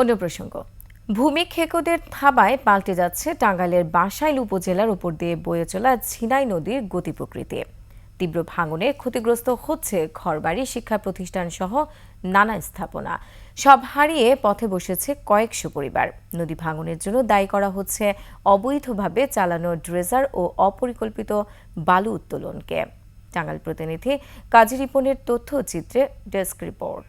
অন্য প্রসঙ্গ। ভূমি খেকোদের থাবায় পাল্টে যাচ্ছে টাঙ্গাইলের বাসাইল উপজেলার উপর দিয়ে বয়ে চলা ঝিনাই নদীর গতি প্রকৃতি। তীব্র ভাঙনে ক্ষতিগ্রস্ত হচ্ছে ঘরবাড়ি, শিক্ষা প্রতিষ্ঠান সহ নানা স্থাপনা। সব হারিয়ে পথে বসেছে কয়েকশো পরিবার। নদী ভাঙনের জন্য দায়ী করা হচ্ছে অবৈধভাবে চালানো ড্রেজার ও অপরিকল্পিত বালু উত্তোলনকে। টাঙ্গাইল প্রতিনিধি কাজী রিপনের তথ্যচিত্রে ডেস্ক রিপোর্ট।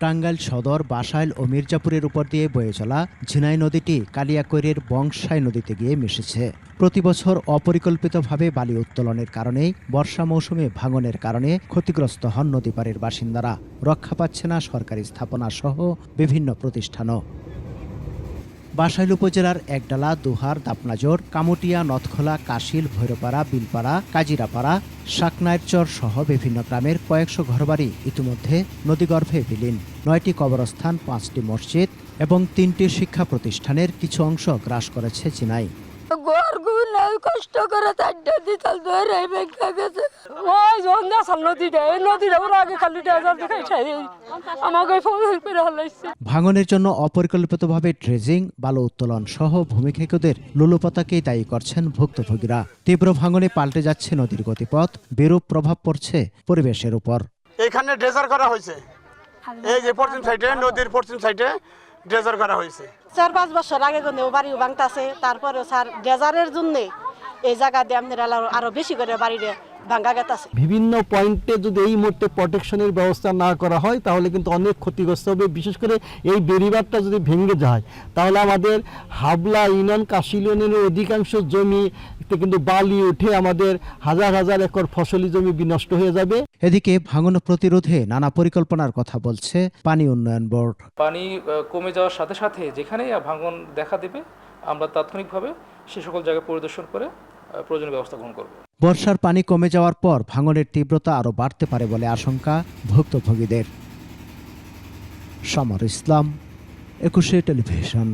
টাঙ্গাইল সদর, বাসাইল ও মির্জাপুরের উপর দিয়ে বয়ে চলা ঝিনাই নদীটি কালিয়াকৈরের বংশাই নদীতে গিয়ে মিশেছে। প্রতি বছর অপরিকল্পিতভাবে বালি উত্তোলনের কারণে বর্ষা মৌসুমে ভাঙনের কারণে ক্ষতিগ্রস্ত হন নদীপাড়ের বাসিন্দারা। রক্ষা পাচ্ছে না সরকারি স্থাপনা সহ বিভিন্ন প্রতিষ্ঠানও। বাসাইল উপজেলার একডালা, দুহার, দাপনাজোর, কামুটিয়া, নথখোলা, কাশিল, ভৈরপাড়া, বিলপাড়া, কাজিরাপাড়া, শাকনাইরচর সহ বিভিন্ন গ্রামের কয়েকশো ঘরবাড়ি ইতিমধ্যে নদীগর্ভে বিলীন। নয়টি কবরস্থান, পাঁচটি মসজিদ এবং তিনটি শিক্ষা প্রতিষ্ঠানের কিছু অংশ গ্রাস করেছে চিনাই। ঘর গুলাই কষ্ট করে চারটা দিতাল ধরে বেঁকে গেছে। ওই সন্ধ্যা সাল নদীটা এই নদীটা ওরা আগে খালি ডেজার দেখাই ঠাই আমাকে ফোন করে হলাইছে। ভাঙনের জন্য অপরিকল্পিতভাবে ড্রেজিং বালু উত্তোলন সহ ভূমিক্ষেকদের লুলোপতাকেই দায়ী করছেন ভুক্তভোগীরা। তীব্র ভাঙনে পাল্টে যাচ্ছে নদীর গতিপথ বিরূপ প্রভাব পড়ছে পরিবেশের উপর। এখানে ড্রেজার করা হয়েছে। এই যে পশ্চিম সাইডে নদীর পশ্চিম সাইডে ড্রেজার করা হয়েছে। চার পাঁচ বছর আগে কিন্তু বাড়ি ভাঙতাছে তারপরে স্যার ডেজারের জন্য এই জায়গা দিয়ে আপনার আরো- আরও বেশি করে ভাঙ্গা গেতাছে। বিভিন্ন পয়েন্টে যদি এই মুহূর্তে প্রোটেকশনের ব্যবস্থা না করা হয় তাহলে কিন্তু অনেক ক্ষতিগ্রস্ত হবে। বিশেষ করে এই বেড়িবাঁধটা যদি ভেঙে যায় তাহলে আমাদের হাবলা ইউনিয়ন কাশিল ইউনিয়নের অধিকাংশ জমিতে কিন্তু বালি উঠে আমাদের হাজার হাজার একর ফসলি জমি বিনষ্ট হয়ে যাবে। এদিকে ভাঙন প্রতিরোধে নানা পরিকল্পনার কথা বলছে পানি উন্নয়ন বোর্ড। পানি কমে যাওয়ার সাথে সাথে যেখানেই ভাঙন দেখা দেবে আমরা তাৎক্ষণিকভাবে সে সকল জায়গা পরিদর্শন করে প্রয়োজনীয় ব্যবস্থা গ্রহণ করব। বর্ষার পানি কমে যাওয়ার পর ভাঙনের তীব্রতা আরও বাড়তে পারে বলে আশঙ্কা ভুক্তভোগীদের। সমর ইসলাম একুশে টেলিভিশন।